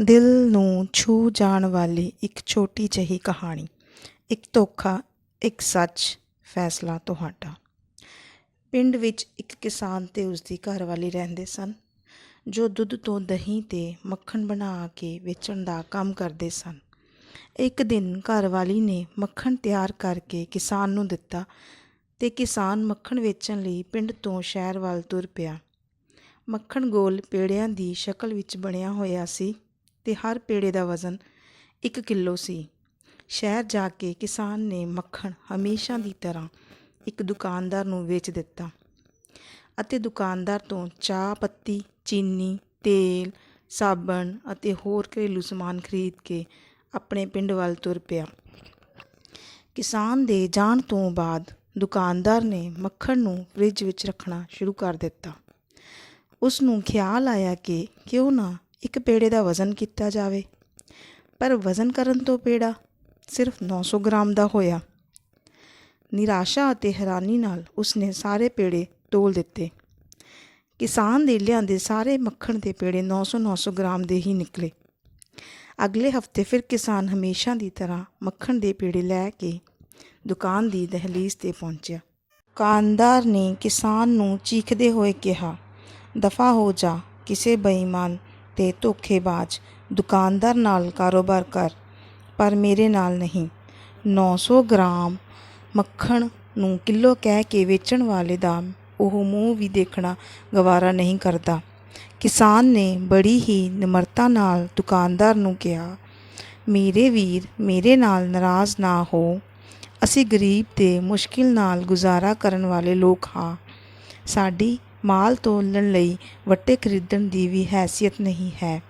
ਦਿਲ ਨੂੰ ਛੂਹ ਜਾਣ ਵਾਲੀ ਇੱਕ ਛੋਟੀ ਜਿਹੀ ਕਹਾਣੀ। ਇੱਕ ਧੋਖਾ, ਇੱਕ ਸੱਚ ਫੈਸਲਾ ਤੁਹਾਡਾ। ਪਿੰਡ ਵਿੱਚ ਇੱਕ ਕਿਸਾਨ ਤੇ ਉਸਦੀ ਘਰਵਾਲੀ ਰਹਿੰਦੇ ਸਨ, ਜੋ ਦੁੱਧ ਤੋਂ ਦਹੀਂ ਤੇ ਮੱਖਣ ਬਣਾ ਕੇ ਵੇਚਣ ਦਾ ਕੰਮ ਕਰਦੇ ਸਨ। ਇੱਕ ਦਿਨ ਘਰਵਾਲੀ ਨੇ ਮੱਖਣ ਤਿਆਰ ਕਰਕੇ ਕਿਸਾਨ ਨੂੰ ਦਿੱਤਾ ਤੇ ਕਿਸਾਨ ਮੱਖਣ ਵੇਚਣ ਲਈ ਪਿੰਡ ਤੋਂ ਸ਼ਹਿਰ ਵੱਲ ਤੁਰ ਪਿਆ। ਮੱਖਣ ਗੋਲ ਪੇੜਿਆਂ ਦੀ ਸ਼ਕਲ ਵਿੱਚ ਬਣਿਆ ਹੋਇਆ ਸੀ। ਤੇ ਹਰ ਪੇੜੇ ਦਾ ਵਜ਼ਨ 1 ਕਿਲੋ ਸੀ। ਸ਼ਹਿਰ ਜਾ ਕੇ ਕਿਸਾਨ ਨੇ ਮੱਖਣ ਹਮੇਸ਼ਾ ਦੀ ਤਰ੍ਹਾਂ ਇੱਕ ਦੁਕਾਨਦਾਰ ਨੂੰ ਵੇਚ ਦਿੱਤਾ ਅਤੇ ਦੁਕਾਨਦਾਰ ਤੋਂ ਚਾਹ ਪੱਤੀ, ਚੀਨੀ, ਤੇਲ, ਸਾਬਣ ਅਤੇ ਹੋਰ ਘਰੇਲੂ ਸਮਾਨ ਖਰੀਦ ਕੇ ਆਪਣੇ ਪਿੰਡ ਵੱਲ ਤੁਰ ਪਿਆ। ਕਿਸਾਨ ਦੇ ਜਾਣ ਤੋਂ ਬਾਅਦ ਦੁਕਾਨਦਾਰ ਨੇ ਮੱਖਣ ਨੂੰ ਫ੍ਰਿਜ ਵਿੱਚ ਰੱਖਣਾ ਸ਼ੁਰੂ ਕਰ ਦਿੱਤਾ। ਉਸ ਨੂੰ ਖਿਆਲ ਆਇਆ ਕਿ ਕਿਉਂ ਨਾ ਇੱਕ ਪੇੜੇ ਦਾ ਵਜ਼ਨ ਕੀਤਾ ਜਾਵੇ। ਪਰ ਵਜ਼ਨ ਕਰਨ ਤੋਂ ਪੇੜਾ ਸਿਰਫ 900 ਗ੍ਰਾਮ ਦਾ ਹੋਇਆ। ਨਿਰਾਸ਼ਾ ਅਤੇ ਹੈਰਾਨੀ ਨਾਲ ਉਸਨੇ ਸਾਰੇ ਪੇੜੇ ਤੋਲ ਦਿੱਤੇ। ਕਿਸਾਨ ਦੇ ਲਿਆਂਦੇ ਸਾਰੇ ਮੱਖਣ ਦੇ ਪੇੜੇ 900-900 ਗ੍ਰਾਮ ਦੇ ਹੀ ਨਿਕਲੇ। ਅਗਲੇ ਹਫ਼ਤੇ ਫਿਰ ਕਿਸਾਨ ਹਮੇਸ਼ਾ ਦੀ ਤਰ੍ਹਾਂ ਮੱਖਣ ਦੇ ਪੇੜੇ ਲੈ ਕੇ ਦੁਕਾਨ ਦੀ ਦਹਲੀਜ਼ ਤੇ ਪਹੁੰਚਿਆ। ਦੁਕਾਨਦਾਰ ਨੇ ਕਿਸਾਨ ਨੂੰ ਚੀਖਦੇ ਹੋਏ ਕਿਹਾ, ਦਫਾ ਹੋ ਜਾ, ਕਿਸੇ ਬੇਈਮਾਨ ਅਤੇ ਧੋਖੇਬਾਜ਼ ਦੁਕਾਨਦਾਰ ਨਾਲ ਕਾਰੋਬਾਰ ਕਰ, ਪਰ ਮੇਰੇ ਨਾਲ ਨਹੀਂ। ਨੌ ਸੌ ਗ੍ਰਾਮ ਮੱਖਣ ਨੂੰ ਕਿਲੋ ਕਹਿ ਕੇ ਵੇਚਣ ਵਾਲੇ ਦਾ ਉਹ ਮੂੰਹ ਵੀ ਦੇਖਣਾ ਗਵਾਰਾ ਨਹੀਂ ਕਰਦਾ। ਕਿਸਾਨ ਨੇ ਬੜੀ ਹੀ ਨਿਮਰਤਾ ਨਾਲ ਦੁਕਾਨਦਾਰ ਨੂੰ ਕਿਹਾ, ਮੇਰੇ ਵੀਰ ਮੇਰੇ ਨਾਲ ਨਾਰਾਜ਼ ਨਾ ਹੋ। ਅਸੀਂ ਗਰੀਬ ਤੇ ਮੁਸ਼ਕਿਲ ਨਾਲ ਗੁਜ਼ਾਰਾ ਕਰਨ ਵਾਲੇ ਲੋਕ ਹਾਂ। ਸਾਡੀ ਮਾਲ ਤੋਲਣ ਲਈ ਵੱਟੇ ਖਰੀਦਣ ਦੀ ਵੀ ਹੈਸੀਅਤ ਨਹੀਂ ਹੈ।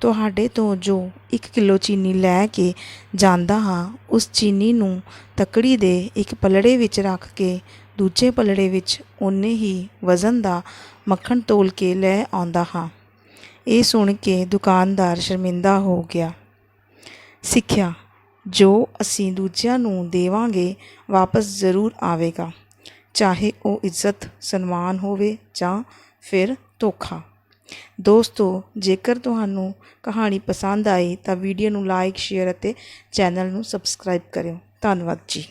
ਤੁਹਾਡੇ ਤੋਂ ਜੋ 1 ਕਿਲੋ ਚੀਨੀ ਲੈ ਕੇ ਜਾਂਦਾ ਹਾਂ, ਉਸ ਚੀਨੀ ਨੂੰ ਤਕੜੀ ਦੇ ਇੱਕ ਪਲੜੇ ਵਿੱਚ ਰੱਖ ਕੇ ਦੂਜੇ ਪਲੜੇ ਵਿੱਚ ਓਨੇ ਹੀ ਵਜ਼ਨ ਦਾ ਮੱਖਣ ਤੋਲ ਕੇ ਲੈ ਆਉਂਦਾ ਹਾਂ। ਇਹ ਸੁਣ ਕੇ ਦੁਕਾਨਦਾਰ ਸ਼ਰਮਿੰਦਾ ਹੋ ਗਿਆ। ਸਿੱਖਿਆ, ਜੋ ਅਸੀਂ ਦੂਜਿਆਂ ਨੂੰ ਦੇਵਾਂਗੇ, ਵਾਪਸ ਜ਼ਰੂਰ ਆਵੇਗਾ। ਚਾਹੇ ਉਹ ਇੱਜ਼ਤ ਸਨਮਾਨ ਹੋਵੇ ਜਾਂ ਫਿਰ ਧੋਖਾ। ਦੋਸਤੋ, ਜੇਕਰ ਤੁਹਾਨੂੰ ਕਹਾਣੀ ਪਸੰਦ ਆਈ ਤਾਂ ਵੀਡੀਓ ਨੂੰ ਲਾਈਕ, ਸ਼ੇਅਰ ਅਤੇ ਚੈਨਲ ਨੂੰ ਸਬਸਕ੍ਰਾਈਬ ਕਰਿਓ। ਧੰਨਵਾਦ ਜੀ।